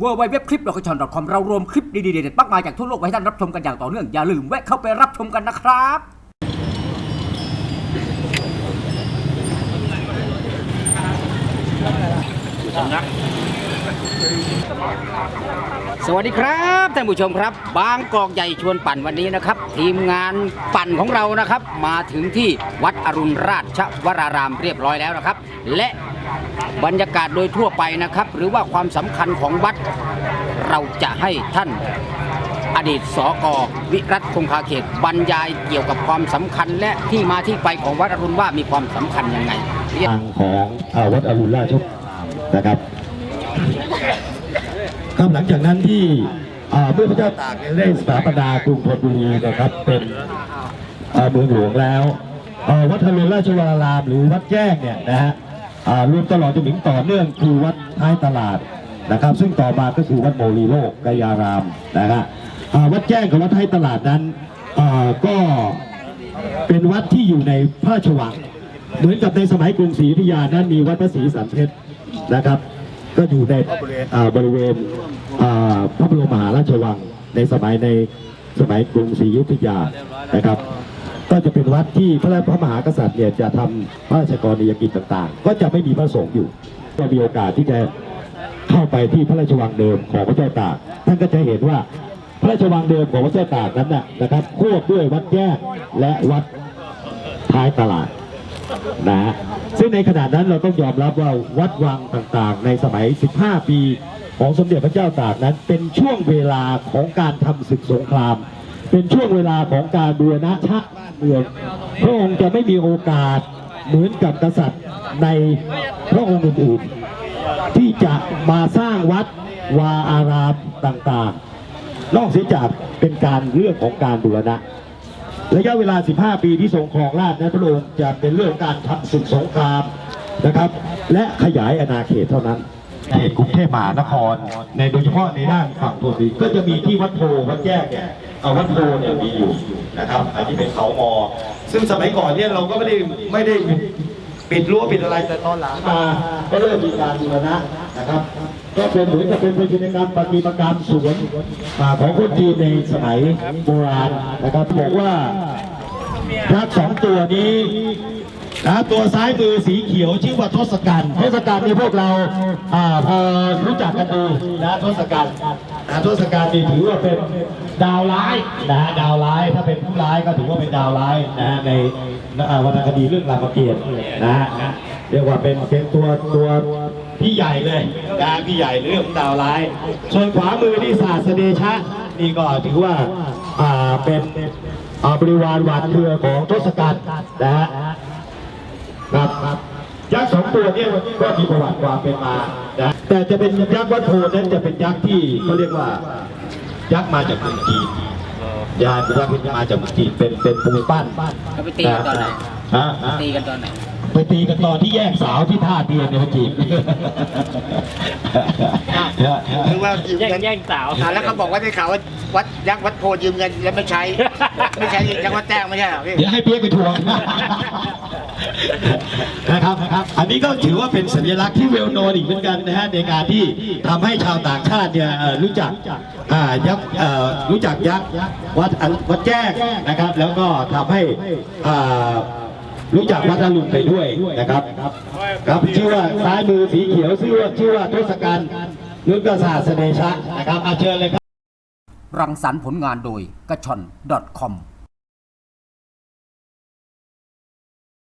w w w c l i p l o c a t i o n c o m เรารวมคลิปดีๆเด็ดๆมากมายจากทั่วโลกไว้ให้ท่านรับชมกันอย่างต่อเนื่อง อย่าลืมแวะเข้าไปรับชมกันนะครับ สวัสดีครับท่านผู้ชมครับ บางกอกใหญ่ชวนปั่นวันนี้นะครับ ทีมงานปั่นของเรานะครับ มาถึงที่วัดอรุณราชวรารามเรียบร้อยแล้วนะครับ และบรรยากาศโดยทั่วไปนะครับ หรือว่าความสำคัญของวัด เราจะให้ท่านอดีตสกวิรัตคงคาเขตบรรยายเกี่ยวกับความสำคัญ และที่มาที่ไปของวัดอรุณว่ามีความสำคัญยังไง ทางของเอ่อวัดอรุณราชนะครับ ครับหลังจากนั้นที่เมื่อพระเจ้าตากเนี่ยได้สถาปนากรุงธนบุรีนะครับ เป็นเมืองหลวงแล้ววัดอรุณราชวราราม หรือวัดแจ้งเนี่ยนะฮะรวมตลอดจนถึงต่อเนื่องคือวัดท้ายตลาดนะครับ ซึ่งต่อมาก็คือวัดโมลีโลกกายารามนะฮะวัดแจ้งกับวัดท้ายตลาดนั้นก็เป็นวัดที่อยู่ในพระราชวังเหมือนกับในสมัยกรุงศรีอยุธยานั้นมีวัดพระศรีสันเพชรนะครับ ก็อยู่ในบริเวณพระบรมมหาราชวังในสมัยในสมัยกรุงศรีอยุธยานะครับ ก็จะเป็นวัดที่พระพระมหากษัตริย์เนี่ยจะทำพระราชกรณียกิจต่างๆ ก็จะไม่มีพระสงฆ์อยู่ ก็มีโอกาสที่จะเข้าไปที่พระราชวังเดิมของพระเจ้าตากท่านก็จะเห็นว่าพระราชวังเดิมของพระเจ้าตากนั้นนะครับควบด้วยวัดแจ้งและวัดท้ายตลาด นะฮะซึ่งในขณะนั้นเราต้องยอมรับว่าวัดวังต่างๆ ในสมัย 15 ปีของสมเด็จพระเจ้าตากนั้น เป็นช่วงเวลาของการทำศึกสงคราม เป็นช่วงเวลาของการบูรณะชาติบ้านเมืองพระองค์จะไม่มีโอกาสเหมือนกับกษัตริย์ในพระองค์อื่นๆ ที่จะมาสร้างวัดวาอารามต่างๆ นอกเสียจากเป็นการเรื่องของการบูรณะ ระยะเวลา 15 ปีที่ทรงครองราชนั้นพระองค์จะเป็นเรื่องการทำศึกสงครามนะครับ และขยายอาณาเขตเท่านั้นเขตกรุงเทพมหานคร ในโดยเฉพาะในด้านฝั่งธนบุรีก็จะมีที่วัดโพวัดแยกเนี่ยเอาวัดโพเนี่ยมีอยู่นะครับอันนี้เป็นเขามอ ซึ่งสมัยก่อนเนี่ยเราก็ไม่ได้ไม่ได้ ปิดรั้วปิดอะไรแต่ตอนหลังมาก็เริ่มมีการบูรณะนะครับ ก็เป็นเหมือนกับเป็นกิจกรรมปฏิมากรรมสวนของคนจีนในสมัยโบราณนะครับบอกว่ายักสองตัวนี้นะตัวซ้ายมือสีเขียวชื่อว่าทศกัณฐ์ทศกัณฐ์นี่พวกเราอ่าพอรู้จักกันดีนะทศกัณฐ์นะทศกัณฐ์นี่ถือว่าเป็นดาวร้ายนะฮะดาวร้ายถ้าเป็นผู้ร้ายก็ถือว่าเป็นดาวร้ายนะฮะใน วรรณคดีเรื่องรามเกียรตินะฮะเรียกว่าเป็นเป็นตัวตัวพี่ใหญ่เลยนะพี่ใหญ่เรื่องดาวร้าย ส่วนขวามือนี่ศาสเดชะ นี่ก็ถือว่าอ่าเป็นอาบริวารหวาดเครือของทศกัณฐ์นะฮะครับครับยักษ์สองตัวเนี่ยก็มีประวัติความเป็นมานะแต่จะเป็นยักษ์วัดโพนั้นจะเป็นยักษ์ที่เขาเรียกว่ายักษ์มาจากเมืองจีน ยานเป็นยักษ์ที่มาจากเมืองจีนเป็นเป็นปูนปั้นเขาไปตีกันตอนไหนฮะฮะตีกันตอนไหนไปตีกันตอนที่แยกสาวที่ท่าเตียนเนี่ยมาจีบคือว่ายืมแย่งเงินแย่งสาวอ่าแล้วเขาบอกว่าได้ข่าวว่าวัดยักษ์วัดโพยืมเงินแล้วไม่ใช้ ไม่ใช้ยักษ์วัดแจ้งไม่ใช่เหรอพี่ เดี๋ยวให้เปียกไปทวง นะครับนะครับ อันนี้ก็ถือว่าเป็นสัญลักษณ์ที่เวลโนนอีกเหมือนกันนะฮะในการที่ทำให้ชาวต่างชาติเนี่ยรู้จักอ่ายักษ์รู้จักยักษ์วัดวัดแจ้งนะครับ แล้วก็ทำให้อ่ารู้จักวัดอรุณไปด้วยนะครับครับชื่อว่าซ้ายมือสีเขียวชื่อว่าชื่อว่าทศกัณฐ์นุกศาสเดชะนะครับอาเชิญเลยครับ รังสรรค์ผลงานโดยกระชอน .com